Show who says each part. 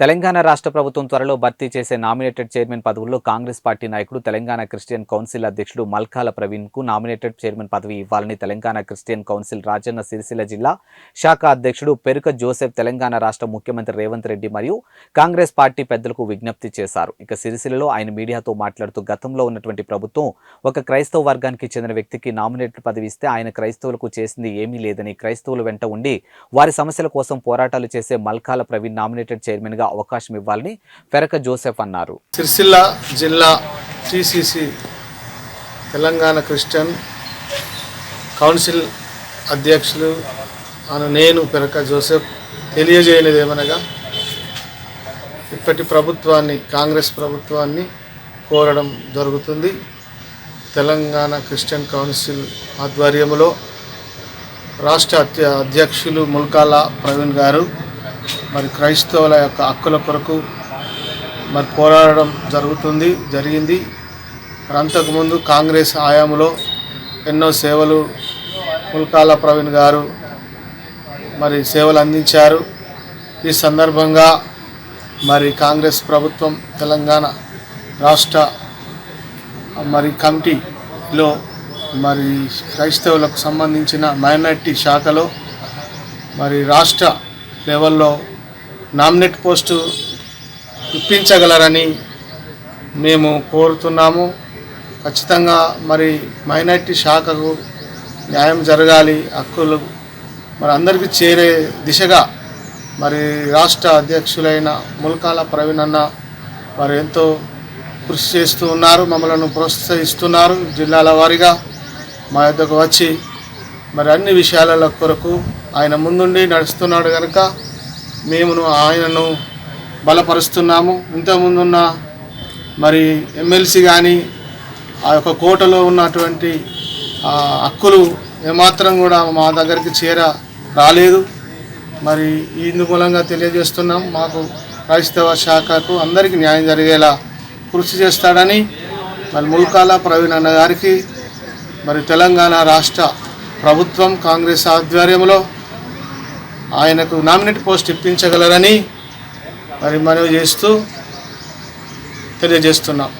Speaker 1: తెలంగాణ రాష్ట్ర ప్రభుత్వం త్వరలో భర్తీ చేసే నామినేటెడ్ చైర్మన్ పదవుల్లో కాంగ్రెస్ పార్టీ నాయకుడు తెలంగాణ క్రిస్టియన్ కౌన్సిల్ అధ్యక్షుడు మల్కాల ప్రవీణ్కు నామినేటెడ్ చైర్మన్ పదవి ఇవ్వాలని తెలంగాణ క్రిస్టియన్ కౌన్సిల్ రాజన్న సిరిసిల్ల జిల్లా శాఖ అధ్యక్షుడు పెరుక జోసెఫ్ తెలంగాణ రాష్ట్ర ముఖ్యమంత్రి రేవంత్ రెడ్డి మరియు కాంగ్రెస్ పార్టీ పెద్దలకు విజ్ఞప్తి చేశారు. ఇక సిరిసిల్లలో ఆయన మీడియాతో మాట్లాడుతూ గతంలో ఉన్నటువంటి ప్రభుత్వం ఒక క్రైస్తవ వర్గానికి చెందిన వ్యక్తికి నామినేటెడ్ పదవి ఇస్తే ఆయన క్రైస్తవులకు చేసింది ఏమీ లేదని క్రైస్తవుల వెంట ఉండి వారి సమస్యల కోసం పోరాటాలు చేసే మల్కాల ప్రవీణ్ నామినేటెడ్ చైర్మన్గా అవకాశం ఇవ్వాలని ఫెరక జోసెఫ్ అన్నారు.
Speaker 2: సిరిసిల్ల జిల్లా టీసీసీ తెలంగాణ క్రిస్టియన్ కౌన్సిల్ అధ్యక్షులు అను నేను పెరక జోసెఫ్ తెలియజేయలేదేమనగా ఏమనగా ఇప్పటి ప్రభుత్వాన్ని కాంగ్రెస్ ప్రభుత్వాన్ని కోరడం జరుగుతుంది. తెలంగాణ క్రిస్టియన్ కౌన్సిల్ ఆధ్వర్యంలో రాష్ట్ర అధ్యక్షులు ముల్కాల ప్రవీణ్ గారు మరి క్రైస్తవుల యొక్క హక్కుల కొరకు మరి పోరాడడం జరుగుతుంది జరిగింది. మరి అంతకుముందు కాంగ్రెస్ హయాంలో ఎన్నో సేవలు ముల్కాల ప్రవీణ్ గారు మరి సేవలు అందించారు. ఈ సందర్భంగా మరి కాంగ్రెస్ ప్రభుత్వం తెలంగాణ రాష్ట్ర మరి కమిటీలో మరి క్రైస్తవులకు సంబంధించిన మైనార్టీ శాఖలో మరి రాష్ట్ర లెవెల్లో నామినేట్ పోస్టు ఇప్పించగలరని మేము కోరుతున్నాము. ఖచ్చితంగా మరి మైనార్టీ శాఖకు న్యాయం జరగాలి హక్కులు మరి అందరికీ చేరే దిశగా మరి రాష్ట్ర అధ్యక్షులైన ముల్కాల ప్రవీణ్ అన్న వారు ఎంతో కృషి చేస్తూ ఉన్నారు మమ్మల్ని ప్రోత్సహిస్తున్నారు జిల్లాల వారీగా. మా యొద్దకు వచ్చి మరి అన్ని విషయాల కొరకు ఆయన ముందుండి నడుస్తున్నాడు కనుక మేము ఆయనను బలపరుస్తున్నాము. ఇంతకుముందున్న మరి ఎమ్మెల్సీ కానీ ఆ యొక్క కోటలో ఉన్నటువంటి హక్కులు ఏమాత్రం కూడా మా దగ్గరికి చేర రాలేదు. మరి ఇందుమూలంగా తెలియజేస్తున్నాం. మాకు క్రైస్తవ శాఖకు అందరికీ న్యాయం జరిగేలా కృషి చేస్తాడని మరి ముల్కాల ప్రవీణ్ అన్న గారికి మరి తెలంగాణ రాష్ట్ర ప్రభుత్వం కాంగ్రెస్ ఆధ్వర్యంలో ఆయనకు నామినేట్ పోస్ట్ ఇప్పించగలరని మరి మనవి చేస్తూ తెలియజేస్తున్నాం.